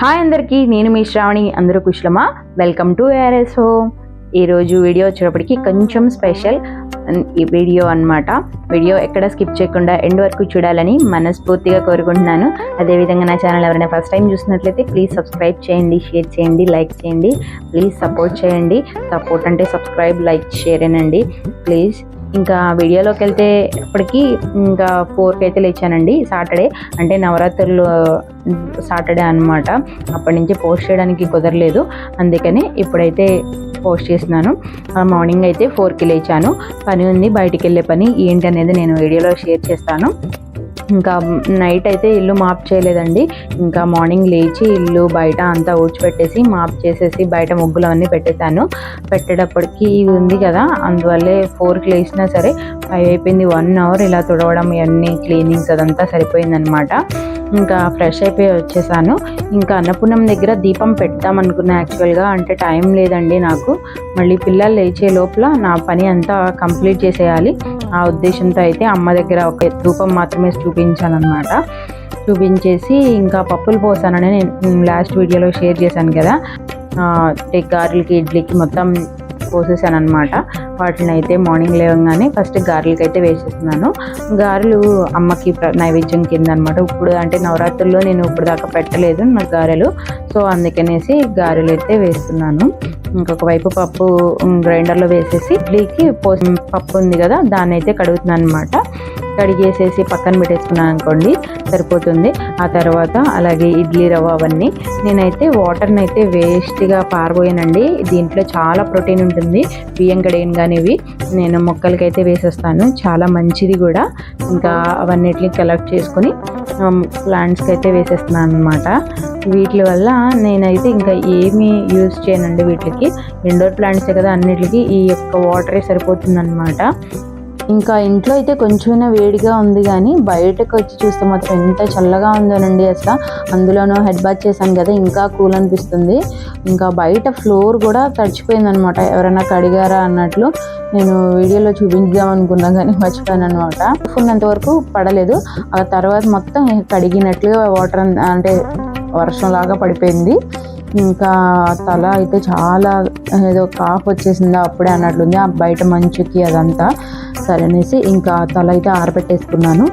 Hi అందరికీ నేను మీ శ్రావణి అందరూ కుశలమా? వెల్కమ్ టు ఏఆర్ఎస్ హోమ్ ఈరోజు వీడియో వచ్చేటప్పటికి కొంచెం స్పెషల్ ఈ వీడియో అన్నమాట. వీడియో ఎక్కడ స్కిప్ చేయకుండా ఎండ్ వరకు చూడాలని మనస్ఫూర్తిగా కోరుకుంటున్నాను. అదేవిధంగా నా ఛానల్ ఎవరైనా ఫస్ట్ టైం చూసినట్లయితే ప్లీజ్ సబ్స్క్రైబ్ చేయండి షేర్ చేయండి లైక్ చేయండి ప్లీజ్ సపోర్ట్ చేయండి. సపోర్ట్ అంటే సబ్స్క్రైబ్ లైక్ షేరేనండి ప్లీజ్ ఇంకా వీడియోలోకి వెళ్తే ఇప్పటికీ ఇంకా ఫోర్కి అయితే లేచానండి సాటర్డే. అంటే నవరాత్రులు సాటర్డే అన్నమాట. అప్పటి నుంచి పోస్ట్ చేయడానికి కుదరలేదు. అందుకని ఇప్పుడైతే పోస్ట్ చేస్తున్నాను. మార్నింగ్ అయితే ఫోర్కి లేచాను. పని ఉంది బయటికి వెళ్ళే పని ఏంటి అనేది నేను వీడియోలో షేర్ చేస్తాను. ఇంకా నైట్ అయితే ఇల్లు మాప్ చేయలేదండి. ఇంకా మార్నింగ్ లేచి ఇల్లు బయట అంతా ఊడ్చిపెట్టేసి మాప్ చేసేసి బయట ముగ్గులు అవన్నీ పెట్టేశాను. పెట్టేటప్పటికి ఇది ఉంది కదా అందువల్లే ఫోర్కి లేచినా సరే ఫైవ్ అయిపోయింది. వన్ అవర్ ఇలా తుడవడం ఇవన్నీ క్లీనింగ్స్ అదంతా సరిపోయిందనమాట. ఇంకా ఫ్రెష్ అయిపోయి వచ్చేసాను. ఇంకా అన్నపూర్ణం దగ్గర దీపం పెడదాం అనుకున్నా యాక్చువల్గా అంటే టైం లేదండి నాకు. మళ్ళీ పిల్లలు లేచే లోపల నా పని అంతా కంప్లీట్ చేసేయాలి. ఆ ఉద్దేశంతో అయితే అమ్మ దగ్గర ఒక ధూపం మాత్రమే చూపించాను అనమాట చూపించేసి ఇంకా పప్పులు పోసానని నేను లాస్ట్ వీడియోలో షేర్ చేశాను కదా. అంటే గారెలకి ఇడ్లీకి మొత్తం పోసేసాను అనమాట వాటిని అయితే మార్నింగ్ లేవగానే ఫస్ట్ గారెలకి అయితే వేసేస్తున్నాను. గారెలు అమ్మకి ప్ర- నైవేద్యం కింద అనమాట ఇప్పుడు అంటే నవరాత్రుల్లో నేను ఇప్పుడు దాకా పెట్టలేదు నా గారెలు. సో అందుకనేసి గారెలు అయితే వేస్తున్నాను. ఇంకొక వైపు పప్పు గ్రైండర్లో వేసేసి ఇడ్లీకి పో పప్పు ఉంది కదా దాన్ని అయితే కడుగుతున్నాను అనమాట కడిగేసేసి పక్కన పెట్టేసుకున్నాను అనుకోండి సరిపోతుంది. ఆ తర్వాత అలాగే ఇడ్లీ రవ్వ అవన్నీ. నేనైతే వాటర్ని అయితే వేస్ట్గా పారబోయానండి. దీంట్లో చాలా ప్రోటీన్ ఉంటుంది. బియ్యం కడిగిన కానీ ఇవి నేను మొక్కలకైతే వేసేస్తాను. చాలా మంచిది కూడా. ఇంకా అవన్నిటిని కలెక్ట్ చేసుకొని ప్లాంట్స్కి అయితే వేసేస్తున్నాను అనమాట వీటి వల్ల నేనైతే ఇంకా ఏమీ యూజ్ చేయనండి వీటికి. ఇండోర్ ప్లాంట్సే కదా అన్నిటికీ ఈ యొక్క వాటరే సరిపోతుందన్నమాట. ఇంకా ఇంట్లో అయితే కొంచెమైనా వేడిగా ఉంది కానీ బయటకు వచ్చి చూస్తే మాత్రం ఎంత చల్లగా ఉందోనండి అసలు. అందులోనూ హెడ్ బాత్ చేశాను కదా ఇంకా కూల్ అనిపిస్తుంది. ఇంకా బయట ఫ్లోర్ కూడా తడిచిపోయింది అనమాట ఎవరైనా కడిగారా అన్నట్లు నేను వీడియోలో చూపించాం అనుకున్నా కానీ మర్చిపోయాను అనమాట ఉన్నంత వరకు పడలేదు. ఆ తర్వాత మొత్తం కడిగినట్లుగా వాటర్ అంటే వర్షంలాగా పడిపోయింది. ఇంకా తల అయితే చాలా ఏదో కాఫ్ వచ్చేసిందా అప్పుడే అన్నట్లుంది. ఆ బయట మంచుకి అదంతా సరే అనేసి ఇంకా తల అయితే ఆరబెట్టేసుకున్నాను.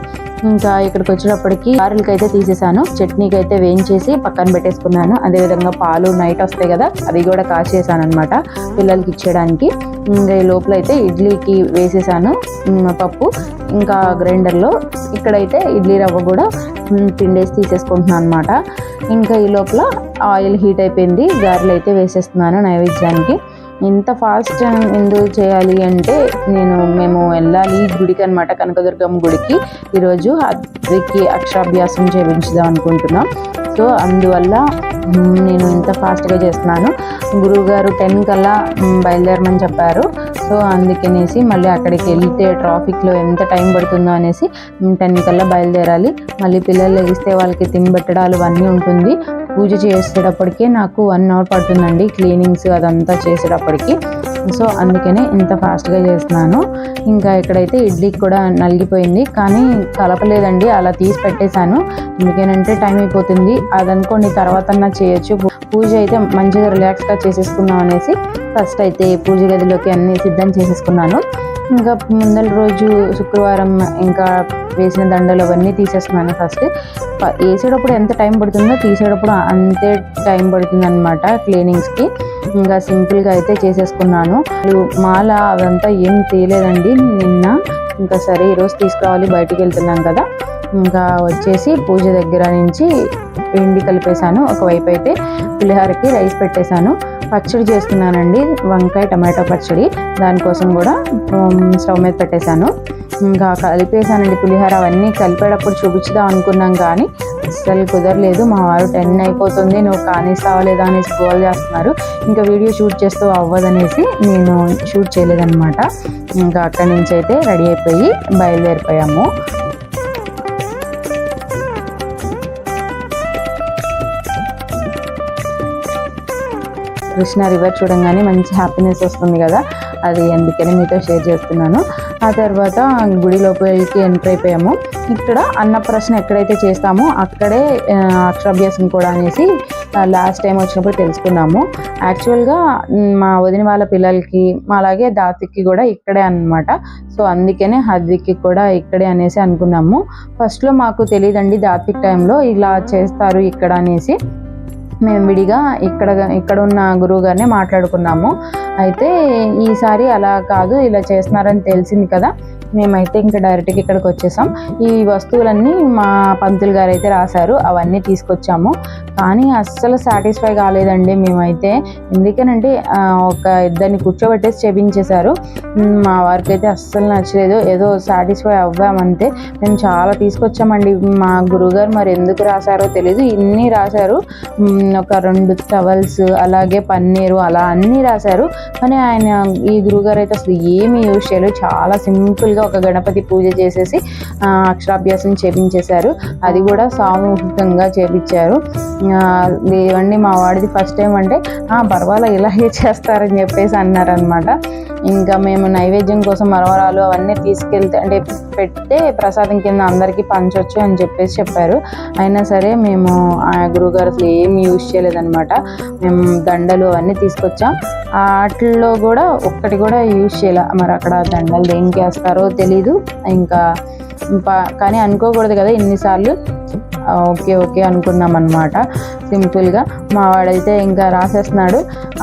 ఇంకా ఇక్కడికి వచ్చేటప్పటికి గారెలకి అయితే తీసేసాను. చట్నీకి అయితే వేయించేసి పక్కన పెట్టేసుకున్నాను. అదేవిధంగా పాలు నైట్ వస్తాయి కదా అవి కూడా కాచేసాను అనమాట పిల్లలకి ఇచ్చేయడానికి. ఇంకా ఈ లోపల అయితే ఇడ్లీకి వేసేసాను పప్పు. ఇంకా గ్రైండర్లో ఇక్కడైతే ఇడ్లీ రవ్వ కూడా పిండేసి తీసేసుకుంటున్నాను అనమాట ఇంకా ఈ లోపల ఆయిల్ హీట్ అయిపోయింది. గారెలు అయితే వేసేస్తున్నాను నైవేద్యానికి. ఇంత ఫాస్ట్ ఎందుకు చేయాలి అంటే నేను మేము వెళ్ళాలి గుడికి అనమాట కనకదుర్గమ్మ గుడికి. ఈరోజు అద్దెకి అక్షరాభ్యాసం చేయించుదాం అనుకుంటున్నాం. సో అందువల్ల నేను ఇంత ఫాస్ట్గా చేస్తున్నాను. గురువుగారు టెన్ కల్లా బయలుదేరమని చెప్పారు. సో అందుకనేసి మళ్ళీ అక్కడికి వెళ్తే ట్రాఫిక్లో ఎంత టైం పడుతుందో అనేసి టెన్ కల్లా బయలుదేరాలి. మళ్ళీ పిల్లలు లెగిస్తే వాళ్ళకి తినబెట్టడాలు అన్నీ ఉంటుంది. పూజ చేసేటప్పటికే నాకు వన్ అవర్ పడుతుందండి క్లీనింగ్స్ అదంతా చేసేటప్పటికి. సో అందుకనే ఇంత ఫాస్ట్గా చేస్తున్నాను. ఇంకా ఇక్కడైతే ఇడ్లీకి కూడా నలిగిపోయింది. కానీ కలపలేదండి అలా తీసి పెట్టేశాను. ఎందుకేనంటే టైం అయిపోతుంది. అదనుకోండి తర్వాత చేయొచ్చు. పూజ అయితే మంచిగా రిలాక్స్గా చేసేసుకుందాం అనేసి ఫస్ట్ అయితే పూజ గదిలోకి అన్ని సిద్ధం చేసేసుకున్నాను. ఇంకా ముందల రోజు శుక్రవారం ఇంకా వేసిన దండలు అవన్నీ తీసేస్తున్నాను ఫస్ట్. వేసేటప్పుడు ఎంత టైం పడుతుందో తీసేటప్పుడు అంతే టైం పడుతుంది అనమాట క్లీనింగ్స్కి. ఇంకా సింపుల్గా అయితే చేసేసుకున్నాను. తీసుకున్నాను మాల అదంతా ఏం తీయలేదండి నిన్న ఇంకా సరే ఈరోజు తీసుకురావాలి బయటికి వెళ్తున్నాం కదా. ఇంకా వచ్చేసి పూజ దగ్గర నుంచి పిండి కలిపేశాను. ఒకవైపు అయితే పులిహారకి రైస్ పెట్టేశాను. పచ్చడి చేస్తున్నానండి. వంకాయ టమాటో పచ్చడి. దానికోసం కూడా స్టవ్ మీద పెట్టేశాను. ఇంకా కలిపేశానండి పులిహోర. అవన్నీ కలిపేటప్పుడు చూపించుదాం అనుకున్నాం కానీ అస్సలు కుదరలేదు. మా వారు టెన్ అయిపోతుంది. నువ్వు కానిస్తావా లేదా అనేసి గోల్ చేస్తున్నారు. ఇంకా వీడియో షూట్ చేస్తూ అవ్వదనేసి నేను షూట్ చేయలేదన్నమాట. ఇంకా అక్కడి నుంచి అయితే రెడీ అయిపోయి బయలుదేరిపోయాము. కృష్ణ రివర్ చూడంగానే మంచి హ్యాపీనెస్ వస్తుంది కదా. అది అందుకని మీతో షేర్ చేస్తున్నాను. ఆ తర్వాత గుడి లోపలికి ఎంటర్ అయిపోయాము. ఇక్కడ అన్నప్రశ్న ఎక్కడైతే చేస్తామో అక్కడే అక్షరాభ్యాసం కూడా అనేసి లాస్ట్ టైం వచ్చినప్పుడు తెలుసుకున్నాము. యాక్చువల్గా మా వదిన వాళ్ళ పిల్లలకి అలాగే దాతికి కూడా ఇక్కడే అన్నమాట. సో అందుకనే హద్విక్కి కూడా ఇక్కడే అనేసి అనుకున్నాము. ఫస్ట్లో మాకు తెలియదండి దాతిక్ టైంలో ఇలా చేస్తారు ఇక్కడ అనేసి. మేము విడిగా ఇక్కడ ఇక్కడ ఉన్న గురువు గారిని మాట్లాడుకున్నాము. అయితే ఈసారి అలా కాదు ఇలా చేస్తున్నారని తెలిసింది కదా. మేమైతే ఇంకా డైరెక్ట్గా ఇక్కడికి వచ్చేసాం. ఈ వస్తువులన్నీ మా పంతులు గారు అయితే రాశారు అవన్నీ తీసుకొచ్చాము. కానీ అస్సలు సాటిస్ఫై కాలేదండి మేమైతే. ఎందుకనంటే ఒక ఇద్దరిని కూర్చోబెట్టేసి చేపించేశారు మా వారికి అయితే అస్సలు నచ్చలేదు. ఏదో సాటిస్ఫై అవ్వామంతే. మేము చాలా తీసుకొచ్చామండి. మా గురువుగారు మరి ఎందుకు రాశారో తెలియదు ఇన్ని రాశారు. ఒక రెండు టవల్స్ అలాగే పన్నీరు అలా అన్నీ రాశారు. కానీ ఆయన ఈ గురువుగారు అయితే అసలు ఏమి యూజ్ చేయలేదు. చాలా సింపుల్గా ఒక గణపతి పూజ చేసేసి అక్షరాభ్యాసం చేపించేశారు. అది కూడా సామూహికంగా చేపించారు. ఆ, మా వాడిది ఫస్ట్ టైం అంటే "ఆ, ఇలాగే చేస్తారని చెప్పేసి అన్నారనమాట ఇంకా మేము నైవేద్యం కోసం మరవరాలు అవన్నీ తీసుకెళ్తే అంటే పెడితే ప్రసాదం కింద అందరికీ పంచవచ్చు అని చెప్పేసి చెప్పారు. అయినా సరే మేము ఆ గురువుగారు అసలు ఏం యూజ్ చేయలేదనమాట మేము దండలు అవన్నీ తీసుకొచ్చాం. వాటిల్లో కూడా ఒక్కటి కూడా యూజ్ చేయలే. మరి అక్కడ దండలు దేనికి వేస్తారో తెలీదు. ఇంకా కానీ అనుకోకూడదు కదా ఇన్నిసార్లు. ఓకే ఓకే అనుకున్నాం అనమాట సింపుల్గా మా వాడైతే ఇంకా రాసేస్తున్నాడు.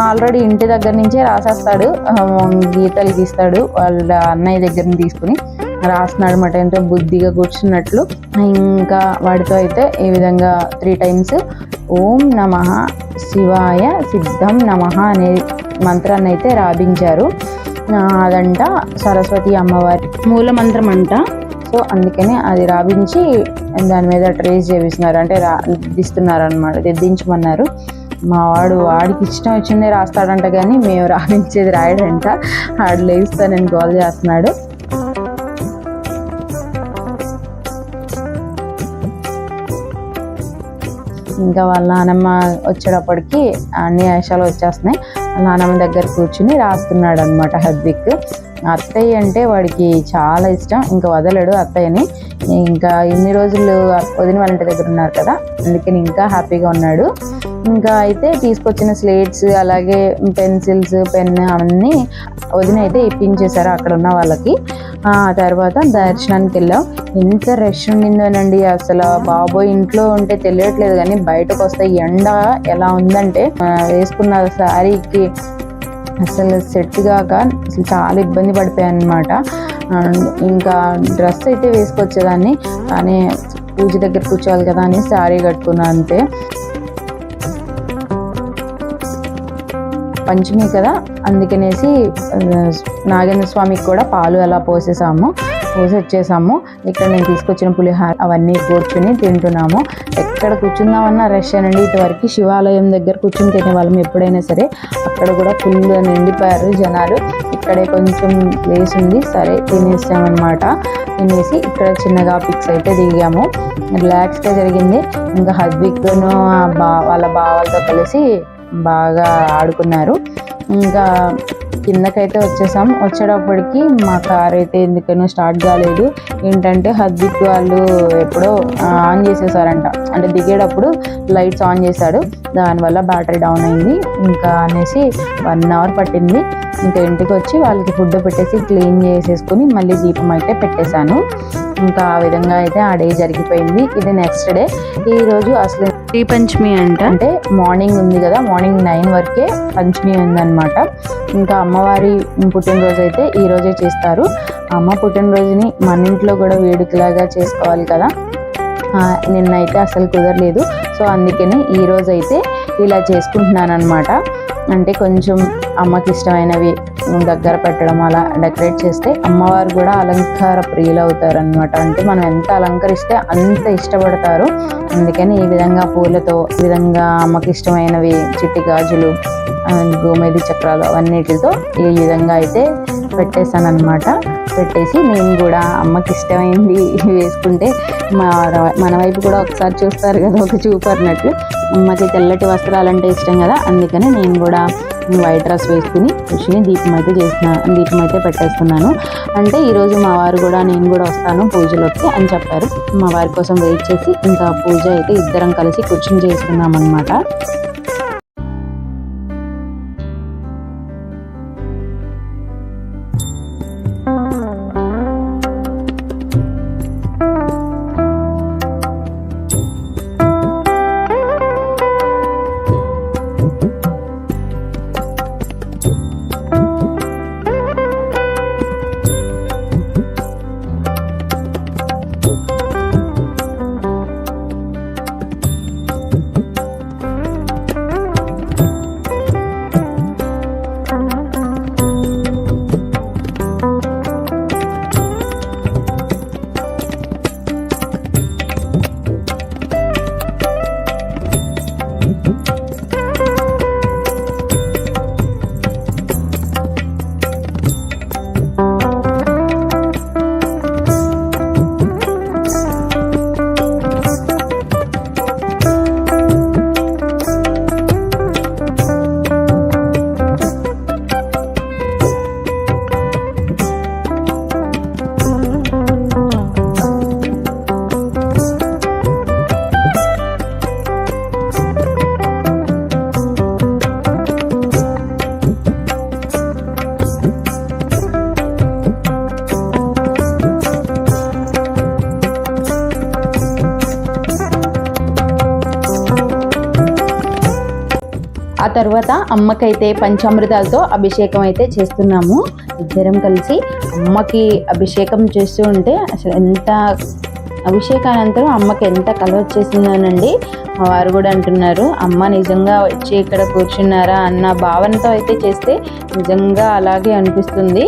ఆల్రెడీ ఇంటి దగ్గర నుంచే రాసేస్తాడు. గీతలు గీస్తాడు. వాళ్ళ అన్నయ్య దగ్గర తీసుకుని రాస్తున్నాడు అనమాట ఎంతో బుద్ధిగా కూర్చున్నట్లు. ఇంకా వాడితో అయితే ఈ విధంగా త్రీ టైమ్స్ ఓం నమ శివాయ సిద్ధం నమ అనే మంత్రాన్ని అయితే రాబించారు అదంట సరస్వతి అమ్మవారి మూల మంత్రం అంట సో అందుకని అది రాబించి దాని మీద ట్రేస్ చేపిస్తున్నారు. అంటే రా దిస్తున్నారు అనమాట దిద్దించమన్నారు మా వాడు వాడికి ఇష్టం వచ్చిందే రాస్తాడంట కానీ మేము రాబించేది రాయడంట. ఆడు లేస్తానని కాల్ చేస్తున్నాడు. ఇంకా వాళ్ళ నానమ్మ వచ్చేటప్పటికి అన్ని ఆశాలు వచ్చేస్తున్నాయి. నానమ్మ దగ్గర కూర్చుని రాస్తున్నాడు అనమాట హద్విక్ అత్తయ్య అంటే వాడికి చాలా ఇష్టం. ఇంకా వదలడు అత్తయ్యని. ఇంకా ఇన్ని రోజులు వదిన వాళ్ళ ఇంటి దగ్గర ఉన్నారు కదా అందుకని ఇంకా హ్యాపీగా ఉన్నాడు. ఇంకా అయితే తీసుకొచ్చిన స్లేట్స్ అలాగే పెన్సిల్స్ పెన్ అవన్నీ వదిన అయితే ఇప్పించేశారు అక్కడ ఉన్న వాళ్ళకి. ఆ తర్వాత దర్శనానికి వెళ్ళాం ఎంత రష్ ఉండిందోనండి. అసలు బాబోయ్ ఇంట్లో ఉంటే తెలియట్లేదు కానీ బయటకు వస్తే ఎండ ఎలా ఉందంటే వేసుకున్న శారీకి అసలు సెట్ కాక అసలు చాలా ఇబ్బంది పడిపోయాను అనమాట ఇంకా డ్రెస్ అయితే వేసుకొచ్చేదాన్ని. కానీ పూజ దగ్గర కూర్చోవాలి కదా అని శారీ కట్టుకున్నా అంతే. పంచమి కదా? అందుకనేసి నాగేంద్ర స్వామికి కూడా పాలు అలా పోసేసాము పోసి వచ్చేసాము. ఇక్కడ నేను తీసుకొచ్చిన పులిహార అవన్నీ కూర్చుని తింటున్నాము. ఎక్కడ కూర్చుందామన్నా రష్ అనండి. ఇటువరకు శివాలయం దగ్గర కూర్చుని తినే వాళ్ళం ఎప్పుడైనా సరే. అక్కడ కూడా ఫుల్ నిండిపోయారు జనాలు. ఇక్కడే కొంచెం ప్లేస్ ఉంది. సరే తినేసామన్నమాట. తినేసి ఇక్కడ చిన్నగా పిక్స్ అయితే దిగాము. రిలాక్స్గా జరిగింది. ఇంకా హద్విక్ను బా వాళ్ళ బావాలతో కలిసి బాగా ఆడుకున్నారు. ఇంకా కిందకైతే వచ్చేసాం. వచ్చేటప్పటికి మా కార్ అయితే ఎందుకనో స్టార్ట్ కాలేదు. ఏంటంటే హద్దిక్ వాళ్ళు ఎప్పుడో ఆన్ చేసేసారంట. అంటే దిగేటప్పుడు లైట్స్ ఆన్ చేశాడు. దానివల్ల బ్యాటరీ డౌన్ అయింది. ఇంకా అనేసి వన్ అవర్ పట్టింది. ఇంకా ఇంటికి వచ్చి వాళ్ళకి ఫుడ్ పెట్టేసి క్లీన్ చేసేసుకుని మళ్ళీ దీపం అయితే పెట్టేశాను. ఇంకా ఆ విధంగా అయితే ఆ డే జరిగిపోయింది. ఇది నెక్స్ట్ డే. ఈరోజు అసలు శ్రీ పంచమి అంట. అంటే మార్నింగ్ ఉంది కదా మార్నింగ్ నైన్ వరకే పంచమి ఉందన్నమాట. ఇంకా అమ్మవారి పుట్టినరోజు అయితే ఈ రోజే చేస్తారు. అమ్మ పుట్టినరోజుని మన ఇంట్లో కూడా వేడుకలాగా చేసుకోవాలి కదా. నిన్నైతే అసలు కుదరలేదు. సో అందుకని ఈ రోజు అయితే ఇలా చేసుకుంటున్నాను అనమాట అంటే కొంచెం అమ్మకి ఇష్టమైనవి దగ్గర పెట్టడం అలా డెకరేట్ చేస్తే అమ్మవారు కూడా అలంకార ప్రియులు అవుతారనమాట అంటే మనం ఎంత అలంకరిస్తే అంత ఇష్టపడతారు. అందుకని ఈ విధంగా పూలతో ఈ విధంగా అమ్మకి ఇష్టమైనవి చిట్టి గాజులు అండ్ గోమేది చక్రాలు అవన్నిటితో ఈ విధంగా అయితే పెట్టేశాను అనమాట పెట్టేసి నేను కూడా అమ్మకి ఇష్టమైంది వేసుకుంటే మా మన వైపు కూడా ఒకసారి చూస్తారు కదా ఒక చూపు అన్నట్లు. అమ్మకి తెల్లటి వస్త్రాలంటే ఇష్టం కదా అందుకని నేను కూడా వైట్ డ్రెస్ వేసుకుని కూర్చుని దీపం అయితే చేసిన దీపం అయితే పెట్టేస్తున్నాను. అంటే ఈరోజు మా వారు కూడా నేను కూడా వస్తాను పూజలోకి అని చెప్పారు. మా వారి కోసం వెయిట్ చేసి ఇంకా పూజ అయితే ఇద్దరం కలిసి కూర్చుని చేసుకున్నాం అనమాట తర్వాత అమ్మకైతే పంచామృతాలతో అభిషేకం అయితే చేస్తున్నాము. ఇద్దరం కలిసి అమ్మకి అభిషేకం చేస్తూ ఉంటే అసలు ఎంత అభిషేకానంతరం అమ్మకి ఎంత కళ వచ్చేసిందోనండి. మా వారు కూడా అంటున్నారు అమ్మ నిజంగా వచ్చి ఇక్కడ కూర్చున్నారా? అన్న భావనతో అయితే చేస్తే నిజంగా అలాగే అనిపిస్తుంది.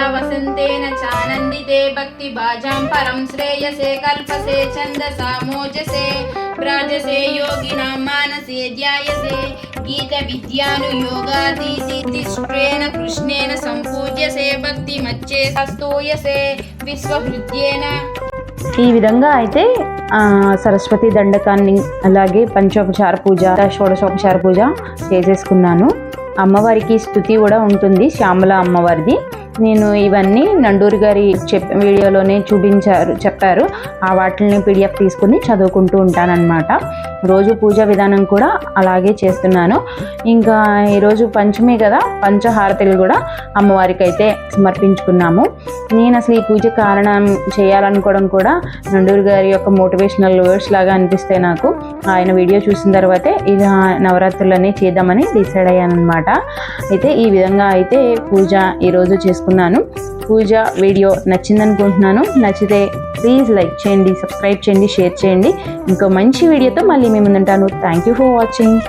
क्या वसन्तेन चानन्दिते भक्तिभाजां परं श्रेयसे कल्पसे छन्दसा मोजसे प्राजसे योगिनां मानसे ध्यायसे गीतविद्यानुयोगादितिष्ठेन कृष्णेन सम्पूज्यसे भक्तिमच्चे स्तूयसे विश्वहृद्येन ఈ విధంగా అయితే ఆ, సరస్వతి దండకాన్ని అలాగే పంచోపచార పూజ షోడశోపచార పూజ చేసేసుకున్నాను అమ్మవారికి స్థుతి కూడా ఉంటుంది శ్యామల అమ్మవారిది నేను ఇవన్నీ నండూరి గారి చెప్ వీడియోలోనే చూపించారు చెప్పారు. ఆ వాటిని పీడిఎఫ్ తీసుకుని చదువుకుంటూ ఉంటానన్నమాట. రోజు పూజ విధానం కూడా అలాగే చేస్తున్నాను. ఇంకా ఈరోజు పంచమి కదా పంచహారతులు కూడా అమ్మవారికి అయితే సమర్పించుకున్నాము. నేను అసలు ఈ పూజ కారణం చేయాలనుకోవడం కూడా నండూరు గారి యొక్క మోటివేషనల్ వర్డ్స్ లాగా అనిపిస్తే నాకు. ఆయన వీడియో చూసిన తర్వాతే ఇక నవరాత్రులన్నీ చేద్దామని డిసైడ్ అయ్యాను అనమాట అయితే ఈ విధంగా అయితే పూజ ఈరోజు చేసుకున్నాను. పూజ వీడియో నచ్చిందనుకుంటున్నాను. నచ్చితే ప్లీజ్ లైక్ చేయండి సబ్స్క్రైబ్ చేయండి షేర్ చేయండి. ఇంకో మంచి వీడియోతో మళ్ళీ మీ ముందుంటాను. Thank you for watching